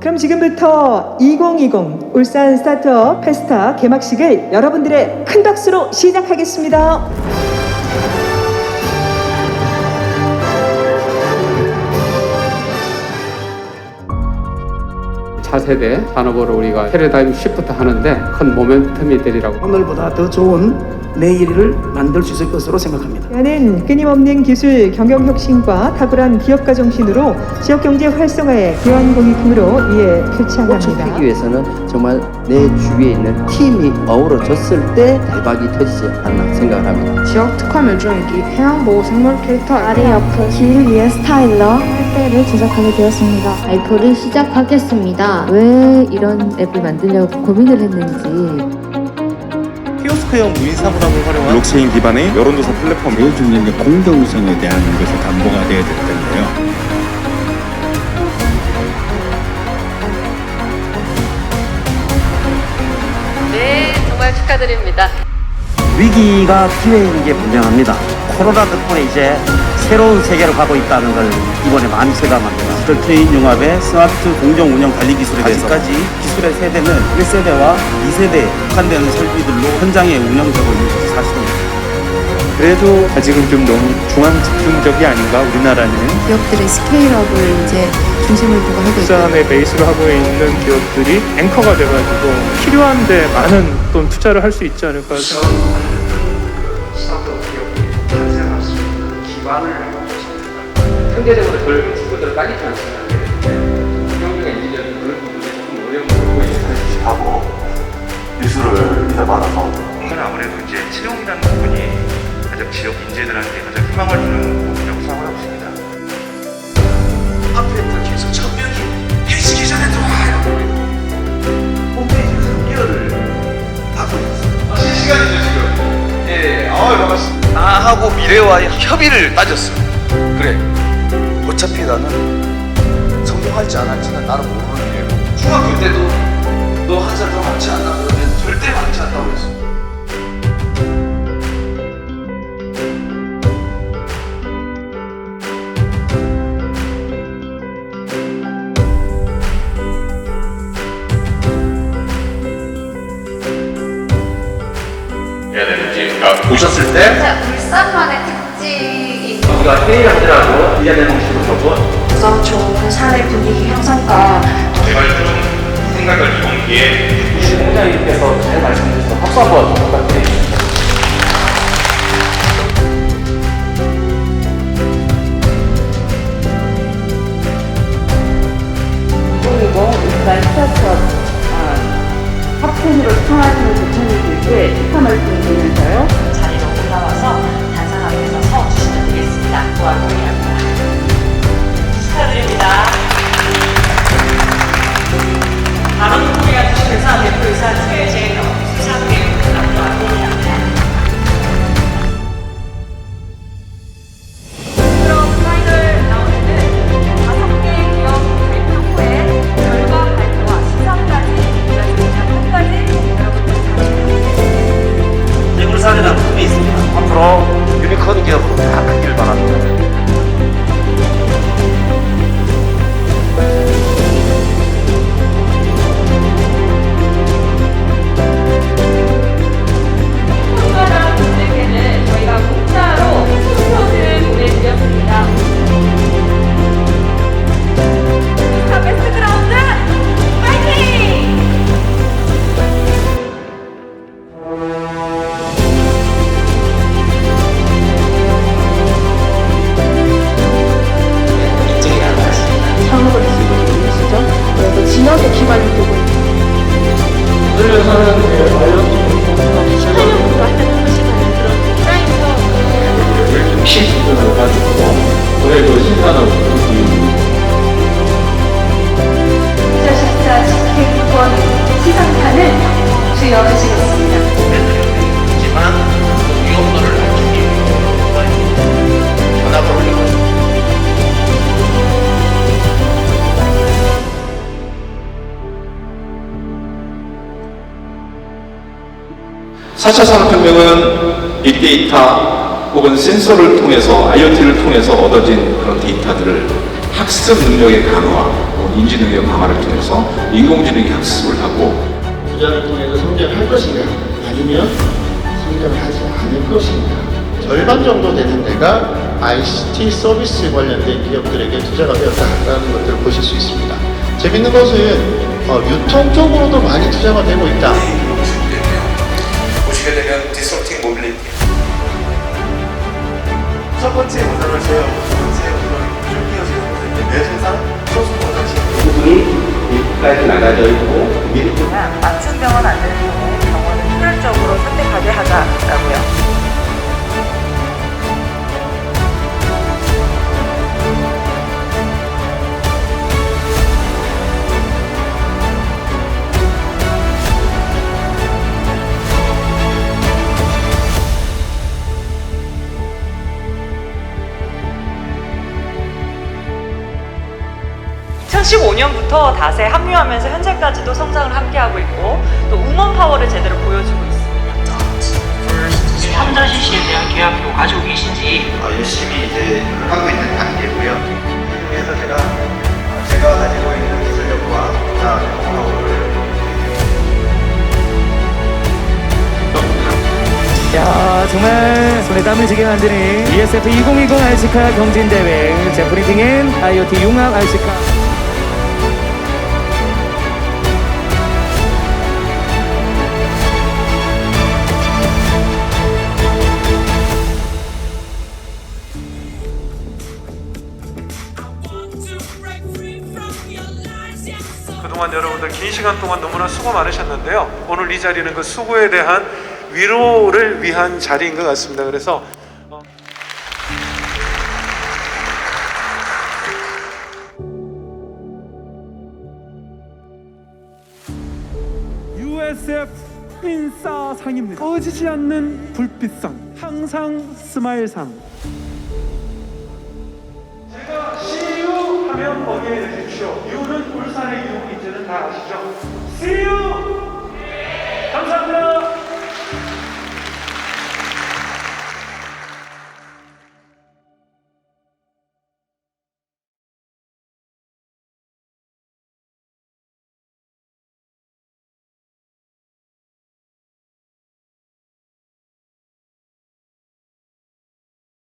그럼 지금부터 2020 울산 스타트업 페스타 개막식을 여러분들의 큰 박수로 시작하겠습니다. 차세대 산업으로 우리가 패러다임 시프트 하는데 큰 모멘텀이 되리라고 오늘보다 더 좋은 내일을 만들 수 있을 것으로 생각합니다. 하는 끊임없는 기술 경영 혁신과 탁월한 기업가 정신으로 지역 경제 활성화에 기여한 공익금으로 이에 표창합니다. 피기 위해서는 정말 내 주위에 있는 팀이 어우러졌을 때 대박이 터지지 않나 생각을 합니다. 지역 특화 멸종위기 해양보호 생물 캐릭터 다리 아픈 길을 위해 스타일러 할때를 제작하게 되었습니다. 발표를 시작하겠습니다. 왜 이런 앱을 만들려고 고민을 했는지 키오스크형 무인 사물함을 활용한 블록체인 기반의 여론조사 플랫폼 제일 중요한 게 공정성에 대한 것이 담보가 돼야 될 텐데요. 네 정말 축하드립니다. 위기가 기회인 게 분명합니다. 코로나 덕분에 이제 새로운 세계로 가고 있다는 걸 이번에 많이 체감합니다. 디지털 트레인 융합의 스마트 공정 운영 관리 기술에 대해서 아직까지 기술의 세대는 1세대와 2세대에 국한되는 설비들로 현장에 운영되고 있는 것이 사실입니다. 그래도 아직은 좀 너무 중앙 집중적이 아닌가 우리나라는 기업들의 스케일업을 이제 중심을 두고 하고 있고 울산의 베이스로 하고 있는 기업들이 앵커가 돼가지고 필요한데 많은 돈 투자를 할 수 있지 않을까 현대적으로 덜 친구들 빨리 transfer하는데 경영과 인지적인 그런 부분에 조금 어려움을 겪고 있는 하고 뉴스를 받아서 저는 아무래도 이제 채용이라는 부분이 가장 지역 인재들한테 가장 희망을 주는 부분이라고 생각하고 있습니다. 앞에 딱 해서 천명이 해지기 전에 들어와요. 홈페이지 3개월을 받고 있어요. 실시간이죠 지금. 예, 아 반갑습니다. 나하고 미래와의 협의를 따졌어. 그래. 어차피 나는 성공할지 안 할지는 나는 모르는 일이고 중학교 때도 너 한 살 더 많지 않나 그러면 절대 많지 않다고 그랬어. 보셨을 때 울산만의 특징이 우리가 회의를 하더라도 이해되는 방식으로 보고 우선 좋은 사내 분위기 형성과 제발 좀 생각을 용기에 홍장님께서 잘 말씀해 주셔서 박수 한번 부탁드립니다. 그리고 일단 스타트업 탑10으로 청하시는 4차 산업혁명은 빅데이터, 혹은 센서를 통해서 IoT를 통해서 얻어진 그런 데이터들을 학습 능력의 강화, 혹은 인지 능력 강화를 통해서 인공지능이 학습을 하고 투자를 통해서 성장할 것인가 아니면 성장하지 않을 것인가 절반 정도 되는 데가 ICT 서비스 관련된 기업들에게 투자가 되었다는 것들을 보실 수 있습니다. 재밌는 것은 어, 유통 쪽으로도 많이 투자가 되고 있다. 첫 번째 문항을 세워 두 번째 문항을 쭉 이어지는 내 세상 소수 문항식 부분이 밑까지 나가져 있고 밑 맞춤병원 안 되는 (2015년부터) 다세 합류하면서 현재까지도 성장을 함께하고 있고 또 우먼 파워를 제대로 보여주고 있습니다. 삼자 CC에 대한 계약도 가지고 계신지 어, 열심히 이제 하고 있는 단계고요. 그래서 제가 제가 가지고 있는 기술력과 자 노하우를 야 정말 손에 땀을 쥐게 만드는 ESF 2020 RC카 경진대회 제프리팅 앤 IoT 융합 RC카 동안 여러분들 긴 시간 동안 너무나 수고 많으셨는데요. 오늘 이 자리는 그 수고에 대한 위로를 위한 자리인 것 같습니다. 그래서 어, USF 인싸상입니다. 꺼지지 않는 불빛상, 항상 스마일상.